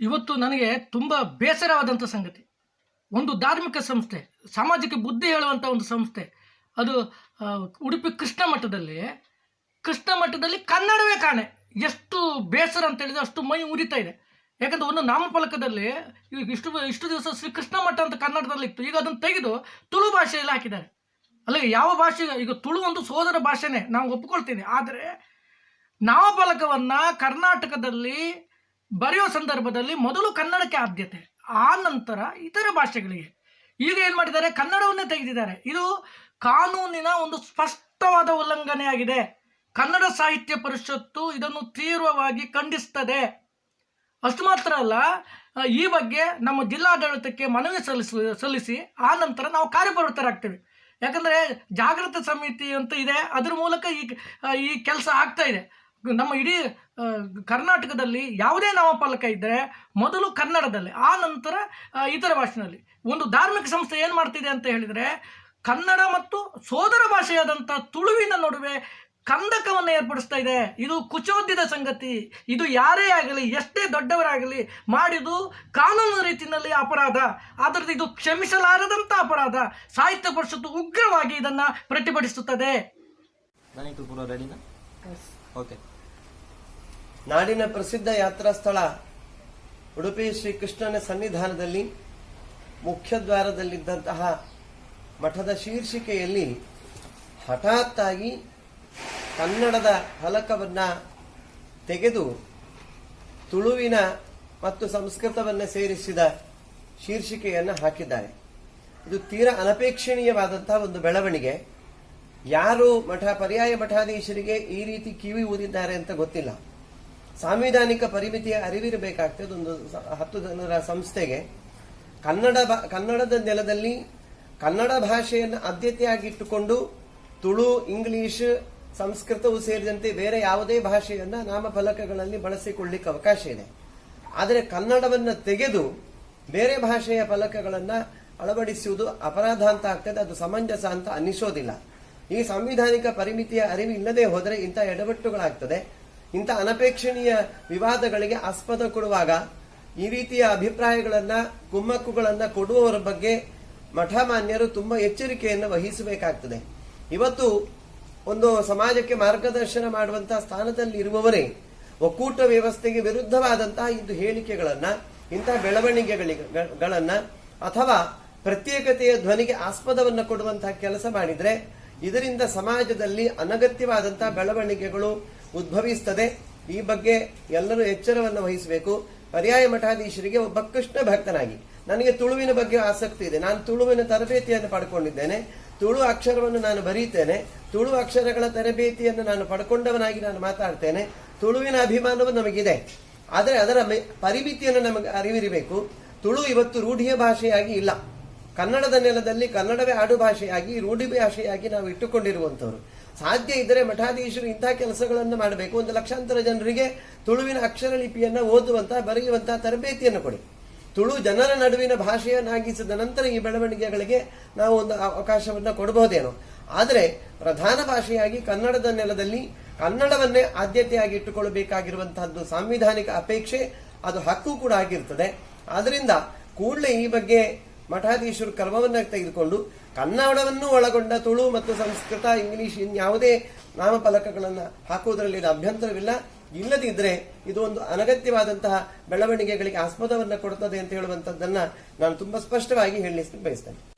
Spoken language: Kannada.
ಇವತ್ತು ನನಗೆ ತುಂಬ ಬೇಸರವಾದಂಥ ಸಂಗತಿ. ಒಂದು ಧಾರ್ಮಿಕ ಸಂಸ್ಥೆ, ಸಾಮಾಜಿಕ ಬುದ್ಧಿ ಹೇಳುವಂಥ ಒಂದು ಸಂಸ್ಥೆ, ಅದು ಉಡುಪಿ ಕೃಷ್ಣ ಮಠದಲ್ಲಿ ಕೃಷ್ಣ ಮಠದಲ್ಲಿ ಕನ್ನಡವೇ ಕಾಣೆ. ಎಷ್ಟು ಬೇಸರ ಅಂತ ಹೇಳಿದ್ರೆ ಅಷ್ಟು ಮೈ ಉರಿತಾ ಇದೆ. ಯಾಕಂದ್ರೆ ಒಂದು ನಾಮಫಲಕದಲ್ಲಿ ಈಗ ಇಷ್ಟು ಇಷ್ಟು ದಿವಸ ಶ್ರೀ ಕೃಷ್ಣ ಮಠ ಅಂತ ಕನ್ನಡದಲ್ಲಿ ಇತ್ತು. ಈಗ ಅದನ್ನು ತೆಗೆದು ತುಳು ಭಾಷೆಯಲ್ಲಿ ಹಾಕಿದ್ದಾರೆ. ಅಲ್ಲ ಯಾವ ಭಾಷೆ, ಈಗ ತುಳು ಒಂದು ಸೋದರ ಭಾಷೆನೇ ನಾವು ಒಪ್ಕೊಳ್ತೀನಿ. ಆದರೆ ನಾಮಫಲಕವನ್ನು ಕರ್ನಾಟಕದಲ್ಲಿ ಬರೆಯೋ ಸಂದರ್ಭದಲ್ಲಿ ಮೊದಲು ಕನ್ನಡಕ್ಕೆ ಆದ್ಯತೆ, ಆ ನಂತರ ಇತರ ಭಾಷೆಗಳಿಗೆ. ಈಗ ಏನು ಮಾಡಿದ್ದಾರೆ? ಕನ್ನಡವನ್ನೇ ತೆಗೆದಿದ್ದಾರೆ. ಇದು ಕಾನೂನಿನ ಒಂದು ಸ್ಪಷ್ಟವಾದ ಉಲ್ಲಂಘನೆಯಾಗಿದೆ. ಕನ್ನಡ ಸಾಹಿತ್ಯ ಪರಿಷತ್ತು ಇದನ್ನು ತೀವ್ರವಾಗಿ ಖಂಡಿಸ್ತದೆ. ಅಷ್ಟು ಮಾತ್ರ ಅಲ್ಲ ಈ ಬಗ್ಗೆ ನಮ್ಮ ಜಿಲ್ಲಾಡಳಿತಕ್ಕೆ ಮನವಿ ಸಲ್ಲಿಸಿ ಸಲ್ಲಿಸಿ ಆ ನಂತರ ನಾವು ಕಾರ್ಯಪ್ರವೃತ್ತರಾಗ್ತೇವೆ. ಯಾಕಂದರೆ ಜಾಗೃತ ಸಮಿತಿ ಅಂತ ಇದೆ, ಅದರ ಮೂಲಕ ಈ ಈ ಕೆಲಸ ಆಗ್ತಾ ಇದೆ. ನಮ್ಮ ಇಡೀ ಕರ್ನಾಟಕದಲ್ಲಿ ಯಾವುದೇ ನಾಮಫಲಕ ಇದ್ದರೆ ಮೊದಲು ಕನ್ನಡದಲ್ಲಿ, ಆ ನಂತರ ಇತರ ಭಾಷೆಯಲ್ಲಿ. ಒಂದು ಧಾರ್ಮಿಕ ಸಂಸ್ಥೆ ಏನು ಮಾಡ್ತಿದೆ ಅಂತ ಹೇಳಿದರೆ ಕನ್ನಡ ಮತ್ತು ಸೋದರ ಭಾಷೆಯಾದಂಥ ತುಳುವಿನ ನಡುವೆ ಕಂದಕವನ್ನು ಏರ್ಪಡಿಸ್ತಾ ಇದೆ. ಇದು ಕುಚೋದ್ಯದ ಸಂಗತಿ. ಇದು ಯಾರೇ ಆಗಲಿ ಎಷ್ಟೇ ದೊಡ್ಡವರಾಗಲಿ ಮಾಡಿದು ಕಾನೂನು ರೀತಿಯಲ್ಲಿ ಅಪರಾಧ. ಆದ್ದರಿಂದ ಇದು ಕ್ಷಮಿಸಲಾರದಂಥ ಅಪರಾಧ. ಸಾಹಿತ್ಯ ಪರಿಷತ್ತು ಉಗ್ರವಾಗಿ ಇದನ್ನು ಪ್ರತಿಭಟಿಸುತ್ತದೆ. ಓಕೆ. ನಾಡಿನ ಪ್ರಸಿದ್ಧ ಯಾತ್ರಾ ಸ್ಥಳ ಉಡುಪಿ ಶ್ರೀಕೃಷ್ಣನ ಸನ್ನಿಧಾನದಲ್ಲಿ ಮುಖ್ಯದ್ವಾರದಲ್ಲಿದ್ದಂತಹ ಮಠದ ಶೀರ್ಷಿಕೆಯಲ್ಲಿ ಹಠಾತ್ತಾಗಿ ಕನ್ನಡದ ಫಲಕವನ್ನು ತೆಗೆದು ತುಳುವಿನ ಮತ್ತು ಸಂಸ್ಕೃತವನ್ನು ಸೇರಿಸಿದ ಶೀರ್ಷಿಕೆಯನ್ನು ಹಾಕಿದ್ದಾರೆ. ಇದು ತೀರಾ ಅನಪೇಕ್ಷಣೀಯವಾದಂತಹ ಒಂದು ಬೆಳವಣಿಗೆ. ಯಾರು ಮಠ, ಪರ್ಯಾಯ ಮಠಾಧೀಶರಿಗೆ ಈ ರೀತಿ ಕಿವಿ ಊದಿದ್ದಾರೆ ಅಂತ ಗೊತ್ತಿಲ್ಲ. ಸಾಂವಿಧಾನಿಕ ಪರಿಮಿತಿಯ ಅರಿವಿರಬೇಕಾಗ್ತದೆ ಒಂದು ಹತ್ತು ಜನರ ಸಂಸ್ಥೆಗೆ. ಕನ್ನಡ ಕನ್ನಡದ ನೆಲದಲ್ಲಿ ಕನ್ನಡ ಭಾಷೆಯನ್ನು ಆದ್ಯತೆಯಾಗಿಟ್ಟುಕೊಂಡು ತುಳು, ಇಂಗ್ಲಿಷ್ ಸಂಸ್ಕೃತವು ಸೇರಿದಂತೆ ಬೇರೆ ಯಾವುದೇ ಭಾಷೆಯನ್ನ ನಾಮಫಲಕಗಳಲ್ಲಿ ಬಳಸಿಕೊಳ್ಳಿಕ್ಕೆ ಅವಕಾಶ ಇದೆ. ಆದರೆ ಕನ್ನಡವನ್ನು ತೆಗೆದು ಬೇರೆ ಭಾಷೆಯ ಫಲಕಗಳನ್ನ ಅಳವಡಿಸುವುದು ಅಪರಾಧ ಅಂತ ಆಗ್ತದೆ, ಅದು ಸಮಂಜಸ ಅಂತ ಅನ್ನಿಸೋದಿಲ್ಲ. ಈ ಸಾಂವಿಧಾನಿಕ ಪರಿಮಿತಿಯ ಅರಿವು ಇಲ್ಲದೆ ಹೋದರೆ ಇಂಥ ಎಡವಟ್ಟುಗಳಾಗ್ತದೆ. ಇಂಥ ಅನಪೇಕ್ಷಣೀಯ ವಿವಾದಗಳಿಗೆ ಆಸ್ಪದ ಕೊಡುವಾಗ ಈ ರೀತಿಯ ಅಭಿಪ್ರಾಯಗಳನ್ನ, ಕುಮ್ಮಕ್ಕುಗಳನ್ನ ಕೊಡುವವರ ಬಗ್ಗೆ ಮಠಮಾನ್ಯರು ತುಂಬಾ ಎಚ್ಚರಿಕೆಯನ್ನು ವಹಿಸಬೇಕಾಗ್ತದೆ. ಇವತ್ತು ಒಂದು ಸಮಾಜಕ್ಕೆ ಮಾರ್ಗದರ್ಶನ ಮಾಡುವಂತಹ ಸ್ಥಾನದಲ್ಲಿ ಇರುವವರೇ ಒಕ್ಕೂಟ ವ್ಯವಸ್ಥೆಗೆ ವಿರುದ್ಧವಾದಂತಹ ಇಂದು ಹೇಳಿಕೆಗಳನ್ನ, ಇಂತಹ ಬೆಳವಣಿಗೆಗಳಿಗಳನ್ನ, ಅಥವಾ ಪ್ರತ್ಯೇಕತೆಯ ಧ್ವನಿಗೆ ಆಸ್ಪದವನ್ನು ಕೊಡುವಂತಹ ಕೆಲಸ ಮಾಡಿದ್ರೆ, ಇದರಿಂದ ಸಮಾಜದಲ್ಲಿ ಅನಗತ್ಯವಾದಂತಹ ಬೆಳವಣಿಗೆಗಳು ಉದ್ಭವಿಸ್ತದೆ. ಈ ಬಗ್ಗೆ ಎಲ್ಲರೂ ಎಚ್ಚರವನ್ನು ವಹಿಸಬೇಕು. ಪರ್ಯಾಯ ಮಠಾಧೀಶರಿಗೆ ಒಬ್ಬ ಕೃಷ್ಣ ಭಕ್ತನಾಗಿ ನನಗೆ ತುಳುವಿನ ಬಗ್ಗೆ ಆಸಕ್ತಿ ಇದೆ. ನಾನು ತುಳುವಿನ ತರಬೇತಿಯನ್ನು ಪಡ್ಕೊಂಡಿದ್ದೇನೆ. ತುಳು ಅಕ್ಷರವನ್ನು ನಾನು ಬರೀತೇನೆ. ತುಳು ಅಕ್ಷರಗಳ ತರಬೇತಿಯನ್ನು ನಾನು ಪಡ್ಕೊಂಡವನಾಗಿ ನಾನು ಮಾತಾಡ್ತೇನೆ. ತುಳುವಿನ ಅಭಿಮಾನವು ನಮಗಿದೆ. ಆದರೆ ಅದರ ಪರಿಮಿತಿಯನ್ನು ನಮಗೆ ಅರಿವಿರಬೇಕು. ತುಳು ಇವತ್ತು ರೂಢಿಯ ಭಾಷೆಯಾಗಿ ಇಲ್ಲ. ಕನ್ನಡದ ನೆಲದಲ್ಲಿ ಕನ್ನಡವೇ ಆಡು ಭಾಷೆಯಾಗಿ, ರೂಢಿ ಭಾಷೆಯಾಗಿ ನಾವು ಇಟ್ಟುಕೊಂಡಿರುವಂತವರು ಸಾಧ್ಯ ಇದ್ದರೆ ಮಠಾಧೀಶರು ಇಂತಹ ಕೆಲಸಗಳನ್ನು ಮಾಡಬೇಕು. ಒಂದು ಲಕ್ಷಾಂತರ ಜನರಿಗೆ ತುಳುವಿನ ಅಕ್ಷರ ಲಿಪಿಯನ್ನು ಓದುವಂತಹ, ಬರೆಯುವಂತಹ ತರಬೇತಿಯನ್ನು ಕೊಡಿ. ತುಳು ಜನರ ನಡುವಿನ ಭಾಷೆಯನ್ನಾಗಿಸಿದ ನಂತರ ಈ ಬೆಳವಣಿಗೆಗಳಿಗೆ ನಾವು ಒಂದು ಅವಕಾಶವನ್ನು ಕೊಡಬಹುದೇನೋ. ಆದರೆ ಪ್ರಧಾನ ಭಾಷೆಯಾಗಿ ಕನ್ನಡದ ನೆಲದಲ್ಲಿ ಕನ್ನಡವನ್ನೇ ಆದ್ಯತೆಯಾಗಿ ಇಟ್ಟುಕೊಳ್ಳಬೇಕಾಗಿರುವಂತಹದ್ದು ಸಾಂವಿಧಾನಿಕ ಅಪೇಕ್ಷೆ, ಅದು ಹಕ್ಕು ಕೂಡ ಆಗಿರ್ತದೆ. ಆದ್ದರಿಂದ ಕೂಡಲೇ ಈ ಬಗ್ಗೆ ಮಠಾಧೀಶರು ಕ್ರಮವನ್ನು ತೆಗೆದುಕೊಂಡು ಕನ್ನಡವನ್ನು ಒಳಗೊಂಡ ತುಳು ಮತ್ತು ಸಂಸ್ಕೃತ, ಇಂಗ್ಲಿಷ್ ಇನ್ಯಾವುದೇ ನಾಮಫಲಕಗಳನ್ನು ಹಾಕುವುದರಲ್ಲಿ ಅಭ್ಯಂತರವಿಲ್ಲ. ಇಲ್ಲದಿದ್ರೆ ಇದು ಒಂದು ಅನಗತ್ಯವಾದಂತಹ ಬೆಳವಣಿಗೆಗಳಿಗೆ ಆಸ್ಪದವನ್ನು ಕೊಡುತ್ತದೆ ಅಂತ ಹೇಳುವಂತದ್ದನ್ನ ನಾನು ತುಂಬಾ ಸ್ಪಷ್ಟವಾಗಿ ಹೇಳಲಿಕ್ಕೆ ಬಯಸ್ತೇನೆ.